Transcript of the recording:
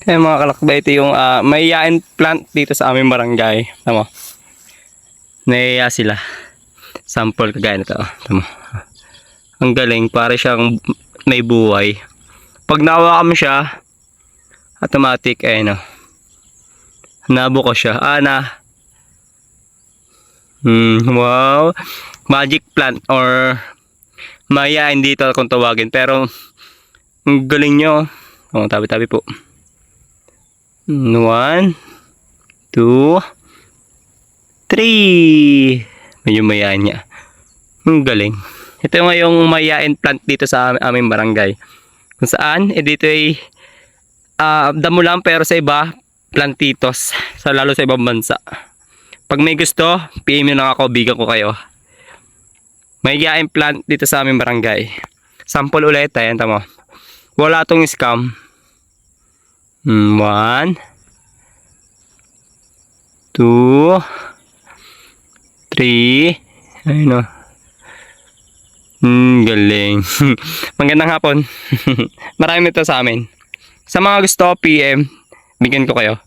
Kaya mga kalakbay, ito yung ah, mayayain plant dito sa aming barangay. Tama. Naiya sila. Sample kagaya nito. Tama. Ang galing, para siyang may buhay. Pag nawa mo siya, automatic, eh no. Nabo ko siya. Ah, na. Hmm, wow. Magic plant or mayayain dito kung tawagin. Pero, ang galing nyo. Oh, tabi-tabi po. One, two, three. Medyo mayayain niya. Ang galing. Ito yung ngayong mayayain plant dito sa am- aming barangay. Kung saan, eh dito ay ah, damo lang pero sa iba, plantitos. Sa lalo sa ibang bansa. Pag may gusto, PM nyo lang ako, bigan ko kayo. May yain plant dito sa aming barangay. Sample ulit, ayan tamo. Wala tong scam. One. Two. Three. Ayun o. Hmm, galing. Magandang hapon. Marami ito sa amin. Sa mga gusto, PM, bigyan ko kayo.